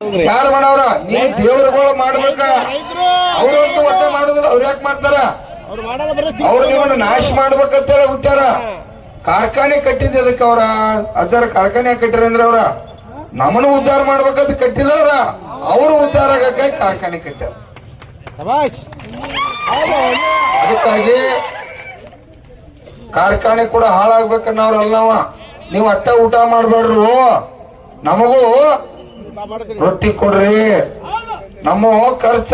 ಯಾರು ಮಾಡವ್ರ ನೀವು ದೇವ್ರಗಳು ಮಾಡ್ಬೇಕ. ಅವ್ರಂತೂ ಒಟ್ಟೆ ಮಾಡುದಿಲ್ಲ. ಅವ್ರ ಯಾಕೆ ಮಾಡ್ತಾರ? ಅವ್ರು ನಿಮ್ಮನ್ನ ನಾಶ ಮಾಡ್ಬೇಕಂತೇಳಿ ಹುಟ್ಟಾರ ಕಾರ್ಖಾನೆ ಕಟ್ಟಿದ್ದೆ ಅದಕ್ಕೆ ಅವ್ರ. ಅಜ್ಜಾರ ಕಾರ್ಖಾನೆ ಕಟ್ಟಿರ ಅಂದ್ರೆ ಅವ್ರ. ನಮ್ಮನ್ನು ಉದ್ಧಾರ ಮಾಡ್ಬೇಕಂತ ಕಟ್ಟಿಲ್ಲ ಅವ್ರ. ಅವರು ಉದ್ಧಾರ ಆಗಕ್ಕೆ ಕಾರ್ಖಾನೆ ಕಟ್ಟಾರ ಅದಕ್ಕಾಗಿ ಕಾರ್ಖಾನೆ ಕೂಡ ಹಾಳಾಗ್ಬೇಕನ್ನವ್ರಲ್ಲವ ನೀವು ಅಟ್ಟ ಊಟ ಮಾಡ್ಬೇಡ್ರು. ನಮಗೂ ರೊಟ್ಟಿ ಕೊಡ್ರಿ. ನಮ್ಮ ಖರ್ಚ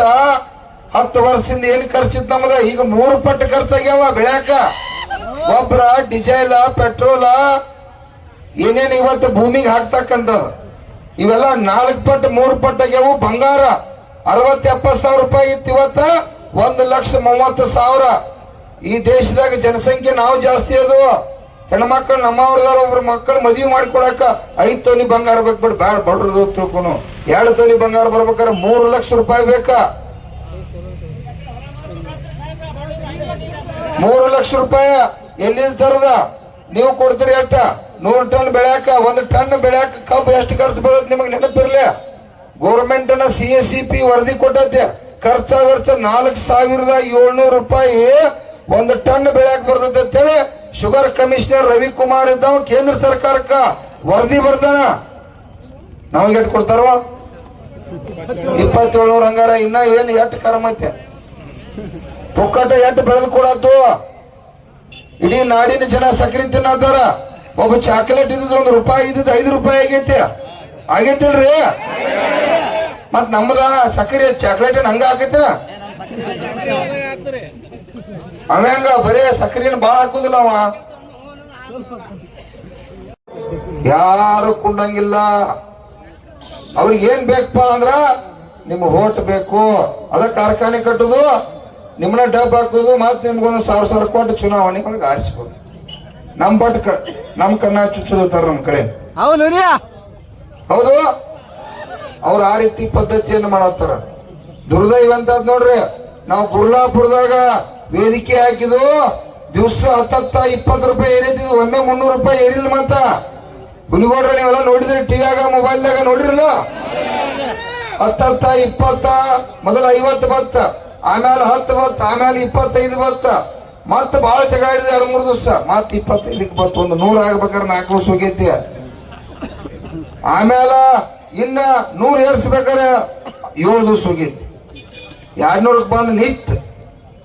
ಹತ್ತು ವರ್ಷದಿಂದ ಏನ್ ಖರ್ಚಿತ್ ನಮ್ದ ಈಗ ಮೂರು ಪಟ್ಟು ಖರ್ಚಾಗ್ಯಾವ ಬೆಳ್ಯಾಕ. ಗೊಬ್ಬರ ಡಿಸೇಲ್, ಪೆಟ್ರೋಲ, ಏನೇನು ಇವತ್ತು ಭೂಮಿಗೆ ಹಾಕ್ತಕ್ಕಂತ ಇವೆಲ್ಲ ನಾಲ್ಕು ಪಟ್ಟು, ಮೂರು ಪಟ್ಟು ಆಗ್ಯಾವು. ಬಂಗಾರ ಅರವತ್ ಎಪ್ಪತ್ ಸಾವಿರ ರೂಪಾಯಿ ಇತ್ತು ಇವತ್ತ. ಒಂದು ಲಕ್ಷ ಮೂವತ್ತು ಸಾವಿರ. ಈ ದೇಶದಾಗ ಜನಸಂಖ್ಯೆ ನಾವು ಜಾಸ್ತಿ ಅದು. ಹೆಣ್ಮಕ್ಳು ನಮ್ಮವ್ರದಾರ ಒಬ್ರು ಮಕ್ಕಳು ಮದುವೆ ಮಾಡಿಕೊಡಕ ಐದು ತೊಲಿ ಬಂಗಾರ ಬೇಕು ಬಿಡ್. ಬ್ಯಾಡ, ಬಡ್ರದು ತಿಳ್ಕೊನು ಎರಡು ತೊಲಿ ಬಂಗಾರ ಬರ್ಬೇಕಾದ್ರೆ ಮೂರು ಲಕ್ಷ ರೂಪಾಯಿ ಬೇಕಾ? ಮೂರು ಲಕ್ಷ ರೂಪಾಯಿ? ಎಲ್ಲಿಂದ ತರದ? ನೀವು ಕೊಡ್ತೀರಿ ಅಟ್ಟ ನೂರು ಟನ್ ಬೆಳ್ಯಾಕ, ಒಂದು ಟನ್ ಬೆಳ್ಯಾಕ ಕಬ್ಬು ಎಷ್ಟು ಖರ್ಚು ಬರ್ತದೆ ನಿಮಗೆ ನೆನಪಿರ್ಲಿ? ಗೌರ್ಮೆಂಟ್ನ ಸಿ ಎಸ್ ಸಿ ಪಿ ವರದಿ ಕೊಟ್ಟೈತೆ. ಖರ್ಚ ವರ್ಚ ನಾಲ್ಕು ಸಾವಿರದ ಏಳ್ನೂರು ರೂಪಾಯಿ ಒಂದು ಟನ್ ಬೆಳ್ಯಾಕ ಬರ್ತೈತೆ ಅಂತೇಳಿ ಶುಗರ್ ಕಮಿಷನರ್ ರವಿಕುಮಾರ್ ಇದ್ದವ, ಕೇಂದ್ರ ಸರ್ಕಾರಕ್ಕ ವರದಿ ಬರ್ತಾನ? ನಮಗೆ ಎಷ್ಟು ಕೊಡ್ತಾರವ? ಇಪ್ಪತ್ತೇಳ್ನೂರ ಹಂಗಾರ ಇನ್ನ ಏನ್ ಎಷ್ಟು ಕರಮ ಐತೆ? ಪುಕ್ಕಟ ಎಷ್ಟು ಬೆಳೆದು ಕೊಡತ್ತು ಇಡೀ ನಾಡಿನ ಜನ ಸಕ್ರಿ ತಿನ್ನತ್ತಾರ ಒಬ್ಬ ಚಾಕ್ಲೇಟ್ ಇದ್ದಿದ್ದು ಒಂದು ರೂಪಾಯಿ, ಇದ್ದಿದ್ದು ಐದು ರೂಪಾಯಿ ಆಗೈತೆ. ಆಗೈತಿಲ್ರಿ? ಮತ್ ನಮ್ಮದ ಸಕ್ರಿ ಚಾಕ್ಲೇಟ್ ಹಂಗ ಹಾಕೈತಿರ? ಹಂಗ ಬರೇ ಸಕ್ಕರೆನ ಬಾಳ ಹಾಕುದಿಲ್ಲ ಅವ. ಯಾರು ಕುಂಡಂಗಿಲ್ಲ. ಅವ್ರಿಗೆ ಏನ್ ಬೇಕಪ್ಪ ಅಂದ್ರ ನಿಮ್ ಹೋಟ್ ಬೇಕು. ಅದ ಕಾರ್ಖಾನೆ ಕಟ್ಟುದು ನಿಮ್ಮನ್ನ ಡಬ್ ಹಾಕುದು ಮತ್ ನಿಮ್ಗೊಂದು ಸಾವಿರ ಸಾವಿರ ಕೊಟ್ಟು ಚುನಾವಣೆ ಒಳಗೆ ಆರಿಸ್ಬೋದು. ನಮ್ ಬಟ್ ನಮ್ ಕಣ್ಣ ಚುಚ್ಚುತ್ತಾರ ನಮ್ ಕಡೆ. ಹೌದು ರೀ ಹೌದು. ಅವ್ರು ಆ ರೀತಿ ಪದ್ಧತಿಯನ್ನು ಮಾಡತ್ತಾರ. ದುರ್ದೈವಂತ ನೋಡ್ರಿ ನಾವು ಗುರ್ಲಾಪುರದಾಗ ವೇದಿಕೆ ಹಾಕಿದು ದಿವಸ ಹತ್ತತ್ತ ಇಪ್ಪತ್ತು ರೂಪಾಯಿ ಏರಿದ್ದು ಒಮ್ಮೆ ಮುನ್ನೂರು ರೂಪಾಯಿ ಏರಿಲ್ಲ ಮತ್ತ ಹುಲಿಗೋಡ್ರ ನೀವೆಲ್ಲ ನೋಡಿದ್ರಿ, ಟಿವಿಯಾಗ, ಮೊಬೈಲ್ದಾಗ ನೋಡಿರಲ್ಲ? ಹತ್ತತ್ತ ಇಪ್ಪತ್ತ, ಮೊದಲ ಐವತ್ತು ಬತ್ತ ಆಮೇಲೆ ಹತ್ತು ಬತ್ತ ಆಮೇಲೆ ಇಪ್ಪತ್ತೈದು ಬತ್ತ. ಮತ್ತ ಬಾಳ ಚಗಾಡಿದ ಎರಡು ಮೂರು ದಿವಸ. ಮತ್ತೆ ಇಪ್ಪತ್ತೈದಕ್ಕೆ ಬತ್ತ, ಒಂದು ನೂರ ಆಗ್ಬೇಕಾದ್ರೆ ನಾಲ್ಕು ವರ್ಷ ಹೋಗೈತಿ. ಆಮೇಲೆ ಇನ್ನ ನೂರ್ ಏರ್ಸ್ಬೇಕಾರೆ ಏಳು ದಿವಸ ಹೋಗೈತಿ. ಎರಡ್ನೂರಕ್ಕೆ ಬಂದು ನಿತ್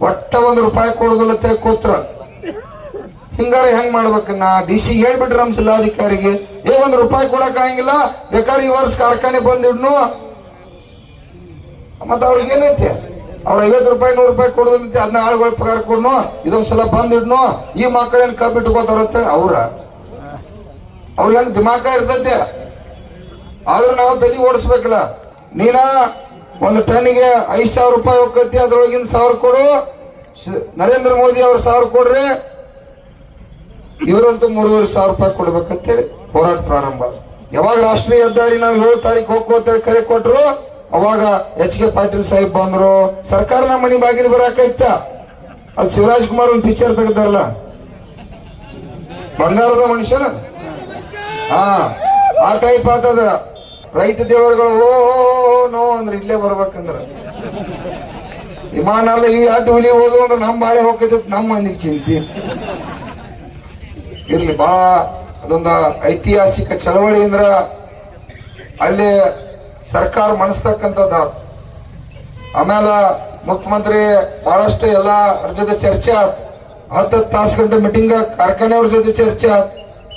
ಒಟ್ಟ ಒಂದು ರೂಪಾಯಿ ಕೊಡೋದಿಲ್ಲ ಕೂತ್ರ. ಹಿಂಗಾರ ಹೆಂಗ್ ಮಾಡ್ಬೇಕು? ನಾ ಡಿ ಸಿ ಹೇಳ್ಬಿಟ್ರಿ ನಮ್ ಜಿಲ್ಲಾಧಿಕಾರಿಗೆ. ಏ, ಒಂದ್ ರೂಪಾಯಿ ಕೊಡಕ್ ಆಗಂಗಿಲ್ಲ. ಬೇಕಾದ್ರೆ ಈ ವರ್ಷ ಕಾರ್ಖಾನೆ ಬಂದಿಡ್ನು. ಮತ್ತ ಅವ್ರಿಗೆ ಏನೈತೆ? ಅವ್ರ ಐವತ್ತು ರೂಪಾಯಿ, ನೂರು ರೂಪಾಯಿ ಕೊಡೋದಂತೆ ಅದನ್ನ ಆಳುಗಳ ಪಗಾರ ಕೊಡ್ನು. ಇದೊಂದ್ಸಲ ಬಂದಿಡ್ನು. ಈ ಮಕ್ಕಳೇನ್ ಕಬ್ಬು ಇಟ್ಕೋತಾರ ಅಂತೇಳಿ ಅವ್ರ. ಅವ್ರ ಹೆಂಗ್ ದಿಮಾಕ ಇರ್ತೈತೆ? ಆದ್ರೂ ನಾವು ತಲೆ ಓಡಿಸ್ಬೇಕಲ್ಲ. ನೀನ ಒಂದು ಟನ್ಗೆ ಐದು ಸಾವಿರ ರೂಪಾಯಿ ಹೋಗ್ತೈತಿ ಅದ್ರೊಳಗಿನ ಸಾವಿರ ಕೊಡು. ನರೇಂದ್ರ ಮೋದಿ ಅವ್ರ ಸಾವಿರ ಕೊಡ್ರಿ. ಇವರಂತೂ ಮೂರುವರೆ ಸಾವಿರ ರೂಪಾಯಿ ಕೊಡ್ಬೇಕಂತೇಳಿ ಹೋರಾಟ ಪ್ರಾರಂಭ. ಯಾವಾಗ ರಾಷ್ಟ್ರೀಯ ಹೆದ್ದಾರಿ ನಾವು ಏಳು ತಾರೀಕು ಹೋಗ್ಕೋತೇಳಿ ಕರೆ ಕೊಟ್ರು, ಅವಾಗ ಎಚ್ ಕೆ ಪಾಟೀಲ್ ಸಾಹೇಬ್ ಬಂದ್ರು. ಸರ್ಕಾರ ನಮ್ಮ ಮನೆ ಬಾಗಿಲು ಬರಾಕೈತ. ಅದು ಶಿವರಾಜ್ ಕುಮಾರ್ ಒಂದು ಪಿಕ್ಚರ್ ತೆಗ್ದಾರಲ್ಲ. ಬಂಗಾರದ ಮನುಷ್ಯನ? ಹಾ. ಆ ಟೈಪ್ ಆತದ. ರೈತ ದೇವರುಗಳು ಓ ಓ, ಓ, ನೋ ಅಂದ್ರೆ ಇಲ್ಲೇ ಬರ್ಬೇಕಂದ್ರ. ವಿಮಾನ ಅಲ್ಲ ಇವು ಅಡ್ಡು ಹುಲಿ ಹೋದ್ರು ಅಂದ್ರೆ ನಮ್ಮ ಬಾಳೆ ಹೋಗ್ತೈತಿ ನಮ್ಮ ಮಂದಿಗೆ ಚಿಂತೆ. ಇರ್ಲಿ ಬಾ ಅದೊಂದ ಐತಿಹಾಸಿಕ ಚಳವಳಿ ಅಂದ್ರ ಅಲ್ಲಿ ಸರ್ಕಾರ ಮನಸ್ತಕ್ಕಂಥದ್ದು ಆಮೇಲೆ ಮುಖ್ಯಮಂತ್ರಿ ಬಹಳಷ್ಟು ಎಲ್ಲ ಅವ್ರ ಜೊತೆ ಚರ್ಚೆ ಆತ್ ಹತ್ತು ತಾಸು ಗಂಟೆ ಮೀಟಿಂಗ್ ಕಾರ್ಖಾನೆಯವ್ರ ಜೊತೆ ಚರ್ಚೆ ಆತ್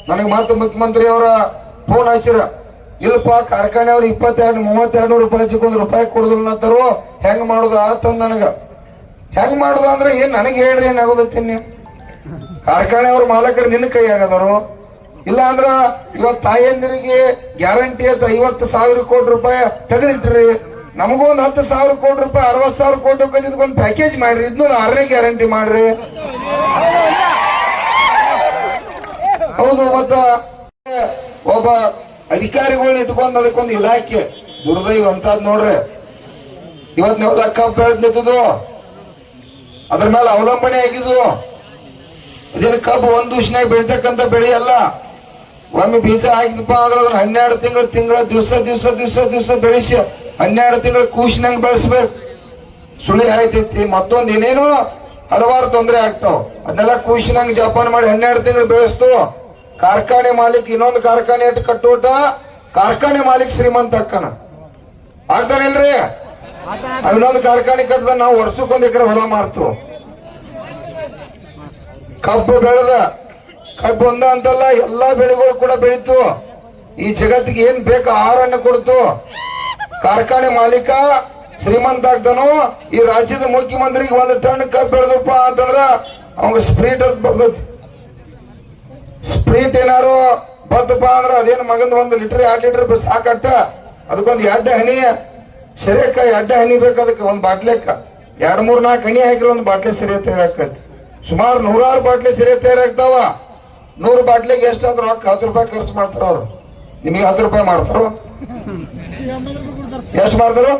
ನನಗೆ ಮತ್ತೆ ಮುಖ್ಯಮಂತ್ರಿ ಅವರ ಫೋನ್ ಹಚ್ಚಿರ ಇಲ್ಲಪ್ಪ ಕಾರ್ಖಾನೆಯವ್ರು ಇಪ್ಪತ್ತೆರಡು, ಮೂವತ್ತೆರಡು ರೂಪಾಯಿ ಹಚ್ಚಿಕೊಂದು ರೂಪಾಯಿ ಕೊಡುದಿಲ್ಲ ಅಂತಾರು ಹೆಂಗ್ ಮಾಡುದು? ಆತಂದ ನನಗ. ಹೆಂಗ್ ಮಾಡುದು ಅಂದ್ರೆ ಏನ್ ನನಗೆ ಹೇಳ್ರಿ ಏನಾಗೋದತ್ತೀನಿ ಕಾರ್ಖಾನೆಯವ್ರ ಮಾಲಕರು ನಿನ್ನ ಕೈ ಆಗದರು ಇಲ್ಲ ಅಂದ್ರ ಇವತ್ ತಾಯಂದಿರಿಗೆ ಗ್ಯಾರಂಟಿ ಅಂತ ಐವತ್ತು ಸಾವಿರ ಕೋಟಿ ರೂಪಾಯಿ ತೆಗೆದಿಟ್ರಿ ನಮಗೂ ಒಂದ್ ಹತ್ತು ಸಾವಿರ ಕೋಟಿ ರೂಪಾಯಿ ಅರವತ್ ಸಾವಿರ ಕೋಟಿ ಒಂದು ಪ್ಯಾಕೇಜ್ ಮಾಡ್ರಿ. ಇದ್ನ ಆರನೇ ಗ್ಯಾರಂಟಿ ಮಾಡ್ರಿ. ಹೌದು, ಮತ್ತ ಒಬ್ಬ ಅಧಿಕಾರಿಗಳನ್ನ ಇಟ್ಕೊಂಡು ಅದಕ್ಕೊಂದು ಇಲಾಖೆ, ದುರ್ದೈವ ಅಂತದ್ ನೋಡ್ರಿ. ಇವತ್ ನೀವು ಕಬ್ಬು ಬೆಳೆದ್ ಅದ್ರ ಮೇಲೆ ಅವಲಂಬನೆ ಆಗಿದ್ವು ಇದೇನು ಕಬ್ಬು ಒಂದ್ ದಿವ್ಸನಾಗ ಬೆಳಿತಕ್ಕಂತ ಬೆಳೆ ಅಲ್ಲ. ಒಮ್ಮೆ ಬೀಜ ಹಾಕಿದಪ್ಪ ಅಂದ್ರೆ ಅದನ್ನ ಹನ್ನೆರಡು ತಿಂಗಳು, ತಿಂಗಳ, ದಿವಸ ದಿವಸ ದಿವಸ ದಿವಸ ಬೆಳೆಸಿ ಹನ್ನೆರಡು ತಿಂಗಳ ಕೂಸಿನಂಗ್ ಬೆಳೆಸ್ಬೇಕು. ಸುಳಿ ಆಯ್ತೈತಿ. ಮತ್ತೊಂದು ಏನೇನೋ ಹಲವಾರು ತೊಂದರೆ ಆಗ್ತಾವ. ಅದನ್ನೆಲ್ಲ ಕೂಸಿನಂಗ್ ಜಪಾನ್ ಮಾಡಿ ಹನ್ನೆರಡು ತಿಂಗಳು ಬೆಳೆಸ್ತು. ಕಾರ್ಖಾನೆ ಮಾಲೀಕ, ಇನ್ನೊಂದು ಕಾರ್ಖಾನೆ ಇಟ್ಟು ಕಟ್ಟೋಟ, ಕಾರ್ಖಾನೆ ಮಾಲೀಕ ಶ್ರೀಮಂತ ಅಕ್ಕನ. ಆಗ್ತಾನಿಲ್ರಿ ಇನ್ನೊಂದು ಕಾರ್ಖಾನೆ ಕಟ್ಟದ ನಾವು ವರ್ಷಕ್ಕೊಂದ್ ಎಕರೆ ಹೊಲ ಮಾರ್ತು. ಕಬ್ಬು ಬೆಳೆದ, ಕಬ್ಬು ಒಂದ ಅಂತಲ್ಲ, ಎಲ್ಲಾ ಬೆಳೆಗಳು ಕೂಡ ಬೆಳೀತು. ಈ ಜಗತ್ತಿಗೆ ಏನ್ ಬೇಕು ಆಹಾರನ್ನ ಕೊಡ್ತು. ಕಾರ್ಖಾನೆ ಮಾಲೀಕ ಶ್ರೀಮಂತ ಆಗ್ತಾನು ಈ ರಾಜ್ಯದ ಮುಖ್ಯಮಂತ್ರಿಗೆ ಒಂದು ಟನ್ ಕಬ್ಬು ಬೆಳೆದಪ್ಪ ಅಂತಂದ್ರ ಅವಂಗ ಸ್ಪ್ರೀಟ್ ಬರ್ತೈತಿ ಸ್ಪ್ರೀಟ್ ಏನಾರು ಬದ್ದಪ್ಪ ಅಂದ್ರೆ ಅದೇನು ಮಗಂದ ಒಂದು ಲೀಟರ್ ಎರಡ್ ಲೀಟರ್ ಸಾಕಟ್ಟ ಅದಕ್ಕೊಂದು ಎರಡು ಹನಿ ಸರಿಯಕ್ಕ ಎರಡು ಹನಿ ಬೇಕು ಅದಕ್ಕೆ, ಒಂದು ಬಾಟ್ಲೆಕ್ಕ ಎರಡು ಮೂರು ನಾಲ್ಕು ಹಣಿ ಹಾಕಿರೋ ಒಂದು ಬಾಟ್ಲಿ ಸರಿಯ ತಯಾರಾಕತಿ ಸುಮಾರು ನೂರಾರು ಬಾಟ್ಲಿ ಸರಿಯ ತಯಾರಾಗ್ತಾವ ನೂರು ಬಾಟ್ಲಿಗೆ ಎಷ್ಟಾದ್ರೂ ರೊಕ್ಕ ಹತ್ತು ರೂಪಾಯಿ ಖರ್ಚು ಮಾಡ್ತಾರ ಅವ್ರು. ನಿಮಗೆ ಹತ್ತು ರೂಪಾಯಿ ಮಾಡ್ತಾರೋ? ಎಷ್ಟು ಮಾಡ್ತಾರೋ?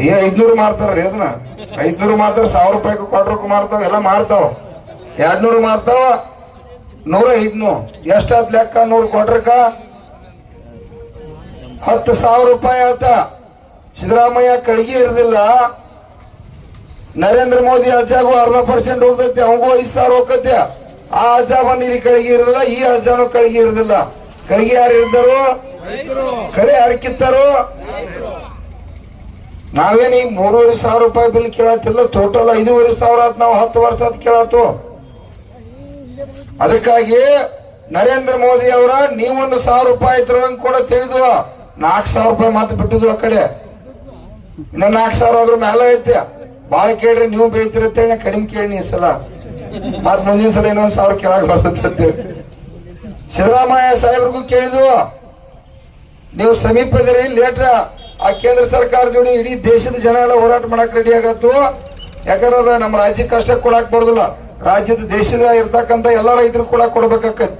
ಏ, ಐದ್ನೂರು ಮಾಡ್ತಾರ ಅದನ್ನ. ಐದ್ನೂರು ಮಾಡ್ತಾರ, ಸಾವಿರ ರೂಪಾಯಿ ಕೊಟ್ಟರು ಮಾಡ್ತಾವ, ಎಲ್ಲ ಮಾರ್ತಾವ. ಎರಡ್ನೂರು ಮಾರ್ತಾವ? ನೂರ ಐದ್ನು ಎಷ್ಟಾತ್ ಲೆಕ್ಕ? ನೂರು ಕೊಟ್ರಕ ಹತ್ತು ಸಾವಿರ ರೂಪಾಯಿ ಆತ. ಸಿದ್ದರಾಮಯ್ಯ ಕಳಿಗೆ ಇರದಿಲ್ಲ. ನರೇಂದ್ರ ಮೋದಿ ಅಜ್ಜಾಗೂ ಅರ್ಧ ಪರ್ಸೆಂಟ್ ಹೋಗ್ತೈತಿ ಅವಂಗೂ ಐದು ಸಾವಿರ ಹೋಗತ್ತೆ. ಆ ಅಜ್ಜ ಬಂದಿರಿ ಕಳಿಗೆ ಇರಲಿಲ್ಲ ಈ ಅಜ್ಜಾನು ಕಳಿಗೆ ಇರದಿಲ್ಲ. ಕಳಿಗೆ ಯಾರು ಇರ್ದರು ಕಳೆ ಯಾರು ನಾವೇನಿ ನಾವೇನ್ ಈಗ ಮೂರುವರೆ ಸಾವಿರ ರೂಪಾಯಿ ಬಿಲ್ ಕೇಳತ್ತಿಲ್ಲ ಟೋಟಲ್ ಐದೂವರೆ ಸಾವಿರ ಆತ್ ನಾವು ಹತ್ತು ವರ್ಷ ಆತ್ ಕೇಳತ್ತು ಅದಕ್ಕಾಗಿ ನರೇಂದ್ರ ಮೋದಿ ಅವರ, ನೀವೊಂದು ಸಾವಿರ ರೂಪಾಯಿ ಇದ್ರಂಗ್ ಕೂಡ ತಿಳಿದು ನಾಲ್ಕು ಸಾವಿರ ರೂಪಾಯಿ ಮಾತು ಬಿಟ್ಟಿದ್ವು ಆ ಕಡೆ. ಇನ್ನ ನಾಲ್ಕು ಸಾವಿರ ಅದ್ರ ಮೇಲೆ ಐತೆ. ಬಾಳ ಕೇಳ್ರಿ, ನೀವು ಬೇಯ್ತಿರ ಅಂತೇಳಿ ಕಡಿಮೆ ಕೇಳಿ ಈ ಸಲ. ಮತ್ ಮುಂದಿನ ಸಲ ಇನ್ನೊಂದ್ ಸಾವಿರ ಕೆಳಗೆ ಬರ್ತದೆ ಸಿದ್ದರಾಮಯ್ಯ ಸಾಹೇಬ್ರಿಗೂ ಕೇಳಿದ್ವು. ನೀವು ಸಮೀಪದಿರಿ ಲೇಟ್ರ ಆ ಕೇಂದ್ರ ಸರ್ಕಾರ ಜೋಡಿ ಇಡೀ ದೇಶದ ಜನ ಎಲ್ಲ ಹೋರಾಟ ಮಾಡಕ್ ರೆಡಿ ಆಗತ್ತು. ಯಾಕಂದ್ರೆ ನಮ್ಮ ರಾಜ್ಯಕ್ಕೆ ಅಷ್ಟೇ ಕೊಡಕ್ ಬರೋದಿಲ್ಲ. ರಾಜ್ಯದ ದೇಶದ ಇರ್ತಕ್ಕಂತ ಎಲ್ಲ ರೈತರು ಕೂಡ ಕೊಡ್ಬೇಕಾಕತಿ.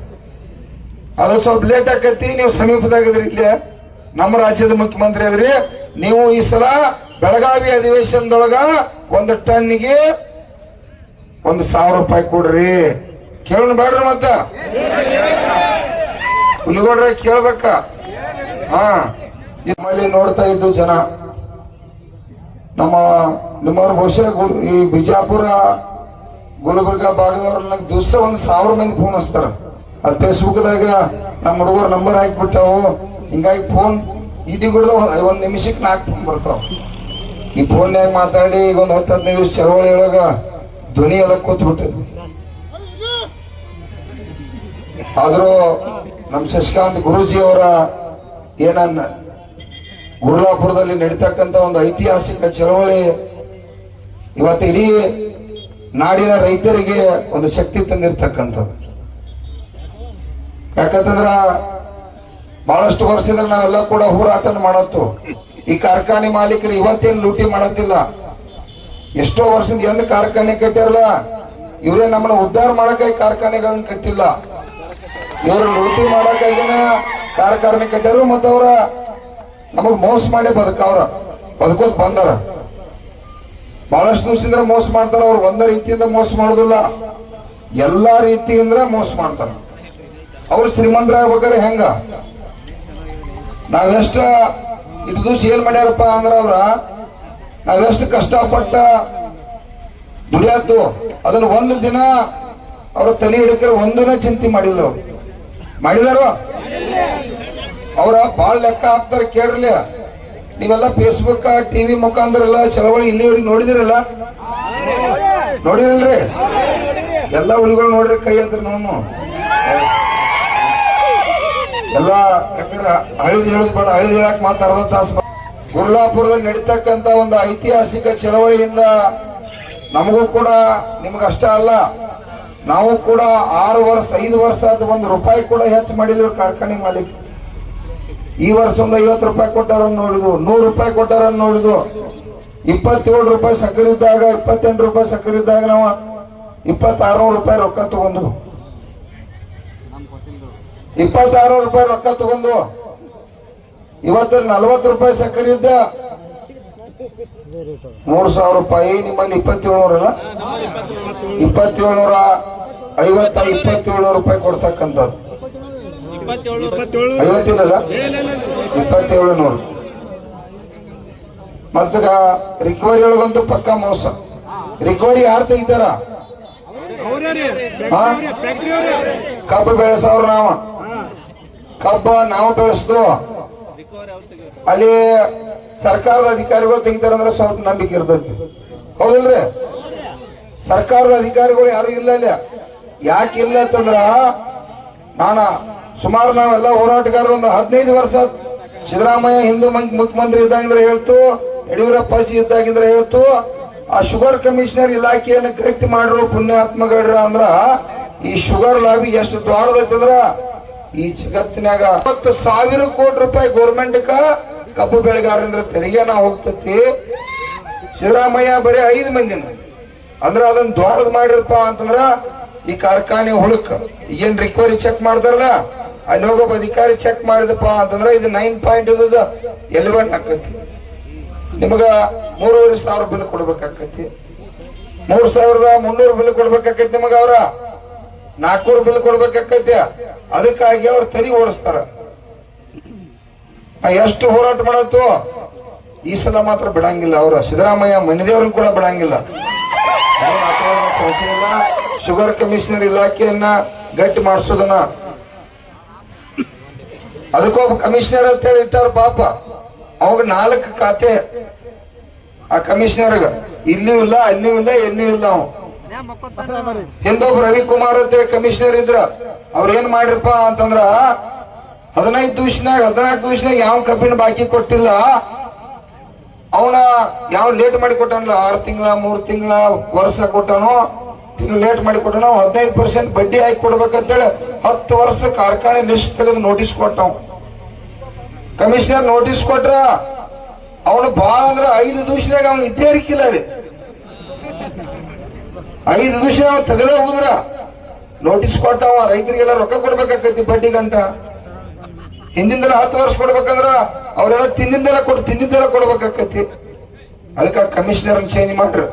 ಅದು ಸ್ವಲ್ಪ ಲೇಟ್ ಆಕತಿ, ನೀವು ಸಮೀಪದಾಗದ್ರಿ ಇಲ್ಲೇ. ನಮ್ಮ ರಾಜ್ಯದ ಮುಖ್ಯಮಂತ್ರಿ ಅದ್ರಿ ನೀವು ಈ ಸಲ ಬೆಳಗಾವಿ ಅಧಿವೇಶನದೊಳಗ ಒಂದು ಟನ್ನಿಗೆ ಒಂದು ಸಾವಿರ ರೂಪಾಯಿ ಕೊಡ್ರಿ. ಕೇಳೋಣ ಬೇಡ್ರಿ ಮತ್ತ? ಹುಲಿಗೌಡ್ರ ಕೇಳ್ಬೇಕ. ಹಾ. ನಿಮ್ಮಲ್ಲಿ ನೋಡ್ತಾ ಇದ್ದು ಜನ. ನಮ್ಮ, ನಿಮ್ಮವ್ರ ಬಹುಶಃ ಈ ಬಿಜಾಪುರ ಗುಲ್ಬರ್ಗ ಭಾಗದವ್ರು ನಂಗೆ ದಿವಸ ಒಂದು ಸಾವಿರ ಮಂದಿ ಫೋನ್ ಹಚ್ತಾರ. ಅದು ಫೇಸ್ಬುಕ್ದಾಗ ನಮ್ಮ ಹುಡುಗರು ನಂಬರ್ ಹಾಕಿಬಿಟ್ಟಾವು. ಹಿಂಗಾಗಿ ಫೋನ್ ಇಡಿಗುಡ್ದ ಒಂದು ನಿಮಿಷಕ್ಕೆ ನಾಲ್ಕು ಫೋನ್ ಬರ್ತಾವ. ಈ ಫೋನ್ಯಾಗ ಮಾತಾಡಿ ಈಗ ಒಂದು ಹತ್ತು ಹದಿನೈದು ದಿವಸ ಚಳವಳಿ ಒಳಗ ಧ್ವನಿ ಎಲ್ಲ ಕೂತ್ಬಿಟ್ಟೈತಿ ಆದರೂ ನಮ್ಮ ಶಶಿಕಾಂತ್ ಗುರೂಜಿ ಅವರ ಏನನ್ನ ಗುರುಲಾಪುರದಲ್ಲಿ ನಡೀತಕ್ಕಂತ ಒಂದು ಐತಿಹಾಸಿಕ ಚಳವಳಿ ಇವತ್ತು ಇಡೀ ನಾಡಿನ ರೈತರಿಗೆ ಒಂದು ಶಕ್ತಿ ತಂದಿರ್ತಕ್ಕಂಥದ್ದು. ಯಾಕಂತಂದ್ರ ಬಹಳಷ್ಟು ವರ್ಷದಿಂದ ನಾವೆಲ್ಲ ಕೂಡ ಹೋರಾಟ ಮಾಡತ್ತು. ಈ ಕಾರ್ಖಾನೆ ಮಾಲೀಕರು ಇವತ್ತೇನು ಲೂಟಿ ಮಾಡತ್ತಿಲ್ಲ. ಎಷ್ಟೋ ವರ್ಷದಿಂದ ಎಂದ ಕಾರ್ಖಾನೆ ಕಟ್ಟಿರಲ್ಲ, ಇವರೇ ನಮ್ಮನ್ನ ಉದ್ಧಾರ ಮಾಡಕ್ಕಾಗಿ ಕಾರ್ಖಾನೆಗಳನ್ನ ಕಟ್ಟಿಲ್ಲ. ಇವರು ಲೂಟಿ ಮಾಡಕ್ಕಾಗಿನ ಕಾರ್ಖಾನೆ ಕಟ್ಟ್ಯಾರು ಮತ್ತವ್ರ ನಮಗ್ ಮೋಸ ಮಾಡಿ ಬದುಕವ್ರ ಬದುಕೋದ್ ಬಂದಾರ. ಬಹಳಷ್ಟು ದಿವಸದಿಂದ ಮೋಸ ಮಾಡ್ತಾರ, ಅವ್ರು ಒಂದ ರೀತಿಯಿಂದ ಮೋಸ ಮಾಡೋದಿಲ್ಲ. ಎಲ್ಲಾ ರೀತಿಯಿಂದ ಮೋಸ ಮಾಡ್ತಾರ. ಅವ್ರು ಶ್ರೀಮಂತರಾಗ್ಬೇಕಾದ್ರೆ ಹೆಂಗ? ನಾವೆಷ್ಟ ಇಟ್ಟು ದಿವಸ ಏನ್ ಮಾಡ್ಯಾರಪ್ಪ ಅಂದ್ರ ಅವ್ರ, ನಾವೆಷ್ಟು ಕಷ್ಟಪಟ್ಟ ದುಡಿಯಾತು ಅದನ್ನ ಒಂದು ದಿನ ಅವ್ರ ತಲೆ ಹಿಡಿದ್ರೆ ಒಂದಿನ ಚಿಂತೆ ಮಾಡಿಲ್ಲ ಮಾಡಿದಾರ ಅವ್ರ ಬಾಳ್ ಲೆಕ್ಕ ಹಾಕ್ತಾರೆ ಕೇಳ್ರಲಿ. ನೀವೆಲ್ಲ ಫೇಸ್ಬುಕ್ ಟಿವಿ ಮುಖಾಂತರ ಎಲ್ಲ ಚಳವಳಿ ಇಲ್ಲಿವರೆಗೆ ನೋಡಿದಿರಲ್ಲ? ನೋಡಿರಲ್ರಿ? ಎಲ್ಲ ಹುಲಿಗಳು ನೋಡ್ರಿ ಕೈ ಹತ್ರ ನಾನು ಎಲ್ಲ ಯಾಕಂದ್ರೆ ಹಳಿದ್ ಹೇಳುದ್ ಬೇಡ, ಹಳಿದ್ ಹೇಳಕ್ ಮಾತ್ರ ಅರ್ಧ ತಾಸು ಗುರ್ಲಾಪುರದಲ್ಲಿ ನಡೀತಕ್ಕಂತ ಒಂದು ಐತಿಹಾಸಿಕ ಚಳವಳಿಯಿಂದ ನಮಗೂ ಕೂಡ ನಿಮಗಷ್ಟೇ ಅಲ್ಲ, ನಾವು ಕೂಡ ಆರು ವರ್ಷ, ಐದು ವರ್ಷ ಅದು ಒಂದು ರೂಪಾಯಿ ಕೂಡ ಹೆಚ್ಚು ಮಾಡಿಲ್ಲ ಕಾರ್ಖಾನೆ ಮಾಲೀಕ ಈ ವರ್ಷ ಒಂದು ಐವತ್ತು ರೂಪಾಯಿ ಕೊಟ್ಟಾರನ್ನ ನೋಡಿದ್ವು ನೂರು ರೂಪಾಯಿ ಕೊಟ್ಟಾರನ್ನ ನೋಡಿದ್ವು ಇಪ್ಪತ್ತೇಳು ರೂಪಾಯಿ ಸಕ್ಕರೆ ಇದ್ದಾಗ ಇಪ್ಪತ್ತೆಂಟು ರೂಪಾಯಿ ಸಕ್ಕರೆ ಇದ್ದಾಗ ನಾವು ಇಪ್ಪತ್ತಾರು ರೂಪಾಯಿ ರೊಕ್ಕ ತಗೊಂಡು ಇಪ್ಪತ್ತಾರು ರೂಪಾಯಿ ರೊಕ್ಕ ತಗೊಂಡು ಇವತ್ತು ನಲ್ವತ್ತು ರೂಪಾಯಿ ಸಕ್ಕರೆ ಇದ್ದ ಮೂರು ಸಾವಿರ ರೂಪಾಯಿ ನಿಮ್ಮಲ್ಲಿ ಇಪ್ಪತ್ತೇಳುನೂರಲ್ಲ? ನೂರಲ್ಲ ಇಪ್ಪತ್ತೇಳು ನೂರ ಐವತ್ತ ಇಪ್ಪತ್ತೇಳು ರೂಪಾಯಿ ಕೊಡ್ತಕ್ಕಂಥದ್ದು. ಇಪ್ಪತ್ತೇಳು. ನೂರು ಮತ್ತ ರಿಕವರಿ ಒಳಗಂತೂ ಪಕ್ಕ ಮೋಸ. ರಿಕವರಿ ಯಾರು ತೆಗಿತಾರ? ಕಬ್ಬು ಬೆಳೆಸವ್ರ ನಾವ. ಕಬ್ಬ ನಾವು ಬೆಳೆಸ್ತು ಅಲ್ಲಿ ಸರ್ಕಾರದ ಅಧಿಕಾರಿಗಳು ತೆಗಿತಾರಂದ್ರೆ ಸ್ವಲ್ಪ ನಂಬಿಕೆ ಇರ್ತೈತಿ. ಹೌದಿಲ್ರಿ ಸರ್ಕಾರದ ಅಧಿಕಾರಿಗಳು ಯಾರು ಇಲ್ಲ ಇಲ್ಲ ಯಾಕೆ ಇಲ್ಲ ಅಂತಂದ್ರ ನಾನ ಸುಮಾರು ನಾವೆಲ್ಲ ಹೋರಾಟಗಾರರು ಒಂದು ಹದಿನೈದು ವರ್ಷ ಸಿದ್ದರಾಮಯ್ಯ ಹಿಂದೂ ಮುಖ್ಯಮಂತ್ರಿ ಇದ್ದಾಗಿದ್ರೆ ಹೇಳ್ತು ಯಡಿಯೂರಪ್ಪಾಜಿ ಇದ್ದಾಗಿದ್ರೆ ಹೇಳ್ತು, ಆ ಶುಗರ್ ಕಮಿಷನರ್ ಇಲಾಖೆಯನ್ನು ಕರೆಕ್ಟ್ ಮಾಡಿರೋ ಪುಣ್ಯಾತ್ಮಗಳ್ರ ಅಂದ್ರ ಈ ಶುಗರ್ ಲಾಬಿ ಎಷ್ಟು ದೊಡ್ಡದೈತಂದ್ರ ಈ ಜಗತ್ತಿನಾಗ ಹತ್ತು ಸಾವಿರ ಕೋಟಿ ರೂಪಾಯಿ ಗೋರ್ಮೆಂಟ್ ಕಬ್ಬು ಬೆಳೆಗಾರರಿಂದ ನಾವು ಹೋಗ್ತತಿ. ಸಿದ್ದರಾಮಯ್ಯ ಬರೀ ಐದು ಮಂದಿನ. ಅಂದ್ರ ಅದನ್ನ ದೊಡ್ಡದ್ ಮಾಡಿರಪ್ಪ ಅಂತಂದ್ರ ಈ ಕಾರ್ಖಾನೆ ಹುಳುಕ್ ಏನ್ ರಿಕವರಿ ಚೆಕ್ ಮಾಡ್ತಾರಲ್ಲ? ಅಲ್ಲಿ ಅಧಿಕಾರಿ ಚೆಕ್ ಮಾಡಿದಪ್ಪ ಅಂತಂದ್ರೆ ಇದು ನೈನ್ ಪಾಯಿಂಟ್ ಇದ್ದದ ಎಲೆವೆನ್ ಆಕತಿ. ನಿಮಗ ಮೂರುವರೆ ಸಾವಿರ ಬಿಲ್ ಕೊಡ್ಬೇಕಾಕತಿ. ಮೂರ್ ಸಾವಿರದ ಮುನ್ನೂರು ಬಿಲ್ ಕೊಡ್ಬೇಕಾಕೈತಿ ನಿಮಗ ಅವ್ರ? ನಾಲ್ಕೂರು ಬಿಲ್ ಕೊಡ್ಬೇಕಾಕೈತಿ. ಅದಕ್ಕಾಗಿ ಅವ್ರ ತರಿ ಓಡಿಸ್ತಾರ. ಎಷ್ಟು ಹೋರಾಟ ಮಾಡತ್ತು, ಈ ಸಲ ಮಾತ್ರ ಬಿಡಂಗಿಲ್ಲ ಅವರ. ಸಿದ್ದರಾಮಯ್ಯ ಮನೆದೇವ್ರನ್ನ ಕೂಡ ಬಿಡಂಗಿಲ್ಲ. ಶುಗರ್ ಕಮಿಷನರ್ ಇಲಾಖೆಯನ್ನ ಗಟ್ಟಿ ಮಾಡಿಸೋದನ್ನ ಅದಕ್ಕೊಬ್ಬ ಕಮಿಷನರ್ ಅಂತ ಹೇಳಿ ಇಟ್ಟಾರ ಪಾಪ. ಅವಾಗ ನಾಲ್ಕು ಖಾತೆ ಆ ಕಮಿಷನರ್ಗ ಇಲ್ಲಿಯೂ ಇಲ್ಲ, ಅಲ್ಲಿಯೂ ಇಲ್ಲ, ಎಲ್ಲಿಯೂ ಇಲ್ಲ ಒಬ್ಬ ಹಿಂದೊಬ್ಬ ರವಿಕುಮಾರ್ ಅಂತೇಳಿ ಕಮಿಷನರ್ ಇದ್ರ. ಅವ್ರ ಏನ್ ಮಾಡಿರಪ್ಪ ಅಂತಂದ್ರ, ಹದಿನೈದು ದಿವಸನಾಗ ಹದಿನಾಲ್ಕು ದಿವಸನಾಗ ಯಾವ ಕಬ್ಬಿನ ಬಾಕಿ ಕೊಟ್ಟಿಲ್ಲ. ಅವನ ಯಾವ ಲೇಟ್ ಮಾಡಿ ಕೊಟ್ಟನಲ್ಲ, ಆರು ತಿಂಗಳ, ಮೂರು ತಿಂಗಳ ವರ್ಷ ಕೊಟ್ಟನು ತಿಂಗಳು ಲೇಟ್ ಮಾಡಿ ನಾವು ಹದಿನೈದು ಪರ್ಸೆಂಟ್ ಬಡ್ಡಿ ಹಾಕಿ ಕೊಡ್ಬೇಕಂತೇಳಿ ಹತ್ತು ವರ್ಷ ಕಾರ್ಖಾನೆ ಲಿಸ್ಟ್ ತೆಗೆದು ನೋಟಿಸ್ ಕೊಟ್ಟವ್. ಕಮಿಷನರ್ ನೋಟಿಸ್ ಕೊಟ್ರ ಅವನು ಬಾಳ ಅಂದ್ರೆ ಐದು ದಿವಸದಾಗ ಅವನು ಇದ್ದೇ ಇರ್ಕಿಲ್ಲ ಅಲ್ಲಿ. ಐದು ದಿವಸ ಅವ್ನು ತೆಗೆದ ಹೋದ್ರ ನೋಟಿಸ್ ಕೊಟ್ಟವ ರೈತರಿಗೆಲ್ಲ ರೊಕ್ಕ ಕೊಡ್ಬೇಕಾಕೈತಿ ಬಡ್ಡಿ ಗಂಟ ಹಿಂದಿಂದ ಹತ್ತು ವರ್ಷ ಕೊಡ್ಬೇಕಂದ್ರ ಅವರೆಲ್ಲ ತಿಂದಿಂದೆಲ್ಲ ಕೊಡ್ ತಿಂದಿದ್ದೆಲ್ಲ ಕೊಡ್ಬೇಕಾಕೈತಿ ಅದಕ್ಕೆ ಕಮಿಷನರ್ ಚೇಂಜ್ ಮಾಡ್ರಿ.